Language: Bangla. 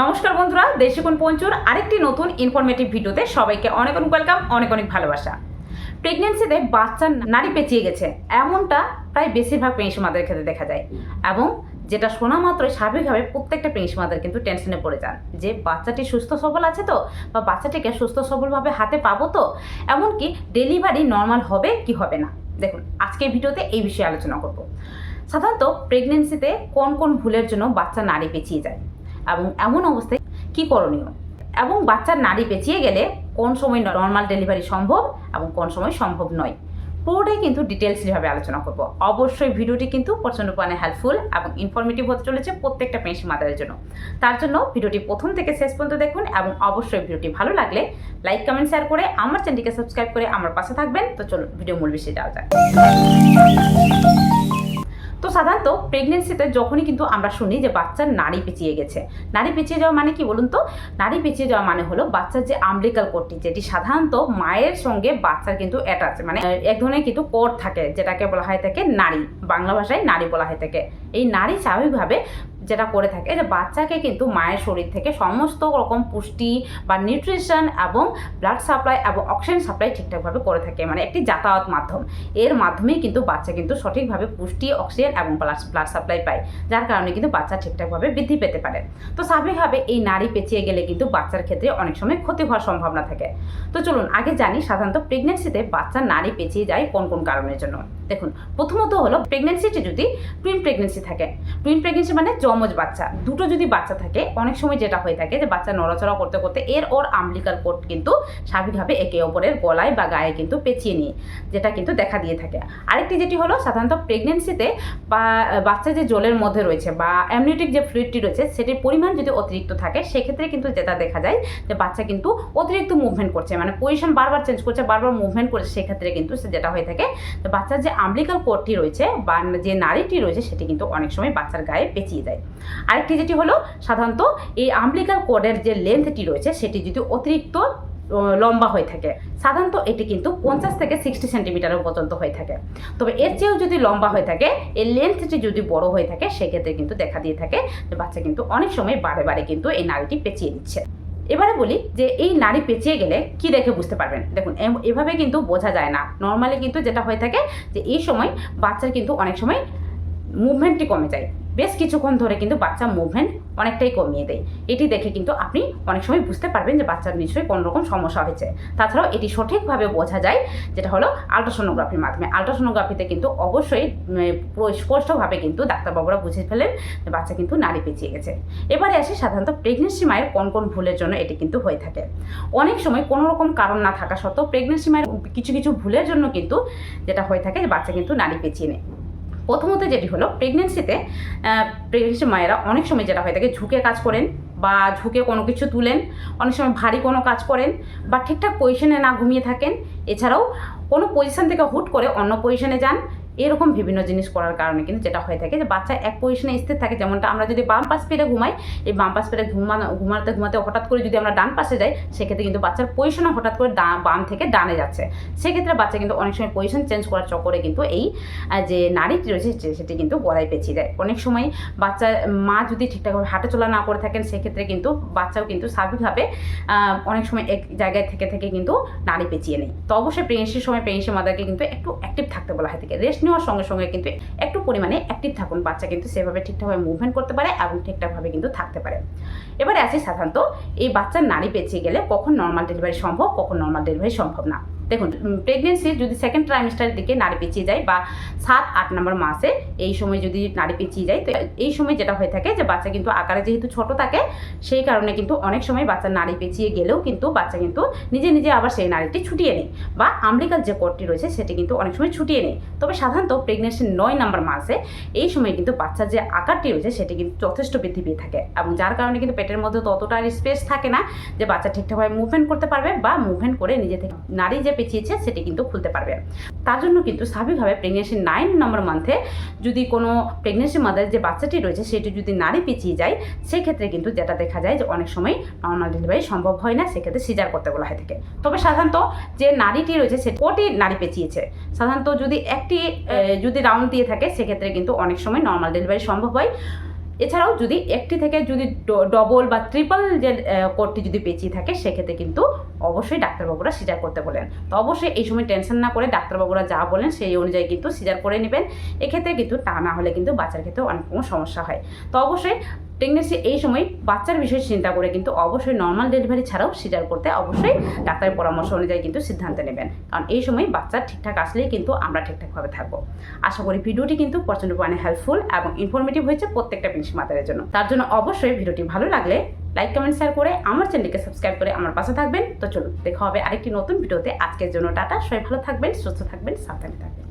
নমস্কার বন্ধুরা, দেশিকুন পঞ্চুর আরেকটি নতুন ইনফরমেটিভ ভিডিওতে সবাইকে অনেক অনেক ওয়েলকাম অনেক অনেক ভালোবাসা। প্রেগনেন্সিতে বাচ্চা নারী পেঁচিয়ে গেছে, এমনটা প্রায় বেশিরভাগ প্রেগনেন্সি মাদের ক্ষেত্রে দেখা যায়। এবং যেটা শোনা মাত্রই স্বাভাবিকভাবে প্রত্যেকটা প্রেগনেন্সি মাদের কিন্তু টেনশনে পড়ে যান। যে বাচ্চাটি সুস্থ সবল আছে তো, বা বাচ্চাটিকে সুস্থ সবলভাবে হাতে পাবো তো, এমনকি ডেলিভারি নর্মাল হবে কি হবে না? দেখুন, আজকের ভিডিওতে এই বিষয়ে আলোচনা করব। সাধারণত প্রেগনেন্সিতে কোন কোন ভুলের জন্য বাচ্চা নারী পেঁচিয়ে যায়? এবং এমন অবস্থায় কি করণীয়? এবং বাচ্চার নারী পেঁচিয়ে গেলে কোন সময় নর্মাল ডেলিভারি সম্ভব এবং কোন সময় সম্ভব নয়? পুরোটাই কিন্তু ডিটেলসলিভাবে আলোচনা করব। অবশ্যই ভিডিওটি কিন্তু প্রচণ্ড পরিমাণে হেল্পফুল এবং ইনফরমেটিভ হতে চলেছে প্রত্যেকটা পেন্সি মাদারের জন্য। তার জন্য ভিডিওটি প্রথম থেকে শেষ পর্যন্ত দেখুন এবং অবশ্যই ভিডিওটি ভালো লাগলে লাইক কমেন্ট শেয়ার করে আমার চ্যানেলটিকে সাবস্ক্রাইব করে আমার পাশে থাকবেন। তো চলো ভিডিও মূল বিষয়ে যাওয়া যাক। তো সাধারণত প্রেগনেন্সিতে যখনই কিন্তু আমরা শুনি যে বাচ্চার নাড়ি পেঁচিয়ে গেছে, নাড়ি পেঁচিয়ে যাওয়া মানে কি বলুন তো? নাড়ি পেঁচিয়ে যাওয়া মানে হলো বাচ্চার যে আমলিকাল কোডটি যেটি সাধারণত মায়ের সঙ্গে বাচ্চার কিন্তু অ্যাটাচ মানে এক ধরনের কিন্তু কোড থাকে, যেটাকে বলা হয় থাকে নারী বাংলা ভাষায় নারী বলা হয় থাকে এই নারী স্বাভাবিকভাবে যেটা করে থাকে যে বাচ্চাকে কিন্তু মায়ের শরীর থেকে সমস্ত রকম পুষ্টি বা নিউট্রিশন এবং ব্লাড সাপ্লাই এবং অক্সিজেন সাপ্লাই ঠিকঠাকভাবে করে থাকে মানে একটি যাতায়াত মাধ্যম। এর মাধ্যমেই কিন্তু বাচ্চা কিন্তু সঠিকভাবে পুষ্টি অক্সিজেন এবং ব্লাড সাপ্লাই পায়, যার কারণে কিন্তু বাচ্চা ঠিকঠাকভাবে বৃদ্ধি পেতে পারে। তো স্বাভাবিকভাবে এই নারী পেঁচিয়ে গেলে কিন্তু বাচ্চার ক্ষেত্রে অনেক সময় ক্ষতি হওয়ার সম্ভাবনা থাকে। তো চলুন আগে জানি সাধারণত প্রেগনেন্সিতে বাচ্চা নারী পেঁচিয়ে যায় কোন কোন কারণের জন্য? দেখুন, প্রথমত হলো প্রেগনেন্সিটি যদি টুইন প্রেগনেন্সি থাকে টুইন প্রেগনেন্সি মানে যমজ বাচ্চা, দুটো যদি বাচ্চা থাকে, অনেক সময় যেটা হয়ে থাকে যে বাচ্চা নড়াচড়া করতে করতে এর ওর আমলিকার কোট কিন্তু স্বাভাবিকভাবে একে অপরের গলায় বা গায়ে কিন্তু পেঁচিয়ে নিয়ে, যেটা কিন্তু দেখা দিয়ে থাকে। আরেকটি যেটি হলো সাধারণত প্রেগনেন্সিতে বা, বাচ্চা যে জলের মধ্যে রয়েছে বা অ্যামনিউটিক যে ফ্লুইডটি রয়েছে, সেটির পরিমাণ যদি অতিরিক্ত থাকে, সেক্ষেত্রে কিন্তু যেটা দেখা যায় যে বাচ্চা কিন্তু অতিরিক্ত মুভমেন্ট করছে মানে পজিশন বারবার চেঞ্জ করছে, বারবার মুভমেন্ট করছে, সেক্ষেত্রে কিন্তু সে যেটা হয়ে থাকে বাচ্চার যে আমলিকাল কোডটি রয়েছে বা যে নারীটি রয়েছে সেটি কিন্তু অনেক সময় বাচ্চার গায়ে পেঁচিয়ে যায় আরেকটি যেটি হলো সাধারণত এই আমলিকাল কোডের যে লেন্থটি রয়েছে সেটি যদি অতিরিক্ত লম্বা হয়ে থাকে, সাধারণত এটি কিন্তু পঞ্চাশ থেকে সিক্সটি সেন্টিমিটারের পর্যন্ত হয়ে থাকে। তবে এর চেয়েও যদি লম্বা হয়ে থাকে এর লেন্থটি যদি বড় হয়ে থাকে, সেক্ষেত্রে কিন্তু দেখা দিয়ে থাকে যে বাচ্চা কিন্তু অনেক সময় বারে বারে কিন্তু এই নারীটি পেঁচিয়ে দিচ্ছে। এবারে বলি যে এই নারী পেঁচিয়ে গেলে কি দেখে বুঝতে পারবেন? দেখুন এভাবে কিন্তু বোঝা যায় না। নর্মালি কিন্তু যেটা হয়ে থাকে যে এই সময় বাচ্চার কিন্তু অনেক সময় মুভমেন্টটি কমে যায়। বেশ কিছুক্ষণ ধরে কিন্তু বাচ্চা মুভমেন্ট অনেকটাই কমিয়ে দেয়। এটি দেখে কিন্তু আপনি অনেক সময় বুঝতে পারবেন যে বাচ্চার নিশ্চয়ই কোনো রকম সমস্যা হয়েছে। তাছাড়াও এটি সঠিকভাবে বোঝা যায় যেটা হলো আলট্রাসোনোগ্রাফির মাধ্যমে। আলট্রাসোনোগ্রাফিতে কিন্তু অবশ্যই স্পষ্টভাবে কিন্তু ডাক্তারবাবুরা বুঝে ফেলেন যে বাচ্চা কিন্তু নারী পেঁচিয়ে গেছে। এবারে আসি সাধারণত প্রেগনেন্সি মায়ের কোন কোন ভুলের জন্য এটি কিন্তু হয়ে থাকে। অনেক সময় কোনো রকম কারণ না থাকা সত্ত্বেও প্রেগনেন্সি মায়ের কিছু কিছু ভুলের জন্য কিন্তু যেটা হয়ে থাকে যে বাচ্চা কিন্তু নারী পেঁচিয়ে নেয়। প্রথমত যেটি হলো প্রেগনেন্সিতে প্রেগনেন্সি মায়েরা অনেক সময় যেটা হয়ে থাকে ঝুঁকে কাজ করেন বা ঝুঁকে কোনো কিছু তুলেন, অনেক সময় ভারী কোনো কাজ করেন বা ঠিকঠাক পজিশনে না ঘুমিয়ে থাকেন। এছাড়াও কোনো পজিশন থেকে হুট করে অন্য পজিশনে যান এরকম বিভিন্ন জিনিস করার কারণে কিন্তু যেটা হয়ে থাকে যে বাচ্চা এক পজিশনে স্থির থাকে। যেমনটা আমরা যদি বাম পাশ পেরে ঘুমাই, এই বাম পাশ পেরে ঘুমানো, ঘুমাতে ঘুমাতে হঠাৎ করে যদি আমরা ডান পাশে যাই, সেক্ষেত্রে কিন্তু বাচ্চার পজিশনও হঠাৎ করে বাম থেকে ডানে যাচ্ছে। সেক্ষেত্রে বাচ্চা কিন্তু অনেক সময় পজিশন চেঞ্জ করার চক্করে কিন্তু এই যে নারীটি রয়েছে সেটি কিন্তু গলায় পেঁচিয়ে দেয়। অনেক সময় বাচ্চার মা যদি ঠিকঠাকভাবে হাঁটা চলা না করে থাকেন, সেক্ষেত্রে কিন্তু বাচ্চাও কিন্তু স্বাভাবিকভাবে অনেক সময় এক জায়গায় থেকে থেকে কিন্তু নারী পেঁচিয়ে নেয়। তো অবশ্যই প্রেগনেন্সির সময় প্রেগনেন্সি মাদারকে কিন্তু একটু অ্যাক্টিভ থাকতে বলা হয় থাকে রেস্ট নেওয়ার সঙ্গে সঙ্গে কিন্তু একটু পরিমাণে অ্যাক্টিভ থাকুন। বাচ্চা কিন্তু সেভাবে ঠিকঠাকভাবে মুভমেন্ট করতে পারে এবং ঠিকঠাকভাবে কিন্তু থাকতে পারে। এবারে আসি সাধারণত এই বাচ্চার নারী পেঁচিয়ে গেলে কখন নর্মাল ডেলিভারি সম্ভব, কখন নর্মাল ডেলিভারি সম্ভব না। দেখুন প্রেগনেন্সি যদি সেকেন্ড ট্রাইমিস্টারের দিকে নারী পেঁচিয়ে যায় বা সাত, আট নম্বর মাসে এই সময় যদি নারী পেঁচিয়ে যায়, তো এই সময় যেটা হয়ে থাকে যে বাচ্চা কিন্তু আকারে যেহেতু ছোট থাকে, সেই কারণে কিন্তু অনেক সময় বাচ্চার নারী পেঁচিয়ে গেলেও কিন্তু বাচ্চা কিন্তু নিজে নিজে আবার সেই নারীটি ছুটিয়ে নেয় বা আমলিকার যে কোডটি রয়েছে সেটি কিন্তু অনেক সময় ছুটিয়ে নেয়। তবে সাধারণত প্রেগনেন্সির নয় নম্বর মাসে এই সময় কিন্তু বাচ্চার যে আকারটি রয়েছে সেটি কিন্তু যথেষ্ট বৃদ্ধি পেয়ে থাকে এবং যার কারণে কিন্তু পেটের মধ্যে ততটা স্পেস থাকে না যে বাচ্চা ঠিকঠাকভাবে মুভমেন্ট করতে পারবে বা মুভমেন্ট করে নিজে থেকে নারী যে পেঁচিয়েছে, সেটি কিন্তু খুলতে পারবে। তার জন্য কিন্তু স্বাভাবিকভাবে প্রেগনেন্সি নাইন নম্বর মান্থে যদি কোনো প্রেগনেন্সি মাদার যে বাচ্চাটি রয়েছে, সেটি যদি নারী পেঁচিয়ে যায়, সেক্ষেত্রে কিন্তু যেটা দেখা যায় যে অনেক সময় নর্মাল ডেলিভারি সম্ভব হয় না, সেক্ষেত্রে সিজার করতে বলা হয় থাকে তবে সাধারণত যে নারীটি রয়েছে, সে কোটি নারী পেঁচিয়েছে? সাধারণত যদি একটি যদি রাউন্ড দিয়ে থাকে, সেক্ষেত্রে কিন্তু অনেক সময় নর্মাল ডেলিভারি সম্ভব হয়। এছাড়াও যদি একটি থেকে যদি ডবল বা ট্রিপল যে কোডটি যদি পেঁচিয়ে থাকে, সেক্ষেত্রে কিন্তু অবশ্যই ডাক্তারবাবুরা সিজার করতে বলেন। তো অবশ্যই এই সময় টেনশন না করে ডাক্তারবাবুরা যা বলেন, সেই অনুযায়ী কিন্তু সিজার করে নেবেন। এক্ষেত্রে কিন্তু তা না হলে কিন্তু বাচ্চার ক্ষেত্রে অনেক রকম সমস্যা হয়। তো অবশ্যই প্রেগনেন্সি এই সময় বাচ্চার বিষয়ে চিন্তা করে কিন্তু অবশ্যই নর্মাল ডেলিভারি ছাড়াও সিজার করতে অবশ্যই ডাক্তারের পরামর্শ অনুযায়ী কিন্তু সিদ্ধান্ত নেবেন। কারণ এই সময় বাচ্চা ঠিকঠাক আসলেই কিন্তু আমরা ঠিকঠাকভাবে থাকব। আশা করি ভিডিওটি কিন্তু প্রচণ্ড পরিমাণে হেল্পফুল এবং ইনফরমেটিভ হয়েছে প্রত্যেকটা পিনসি মাতারের জন্য। তার জন্য অবশ্যই ভিডিওটি ভালো লাগলে লাইক কমেন্ট শেয়ার করে আমার চ্যানেলকে সাবস্ক্রাইব করে আমার পাশে থাকবেন। তো চলুন, দেখা হবে আরেকটি নতুন ভিডিওতে। আজকের জন্য টাটা, সবাই ভালো থাকবেন, সুস্থ থাকবেন, সাবধানে থাকবেন।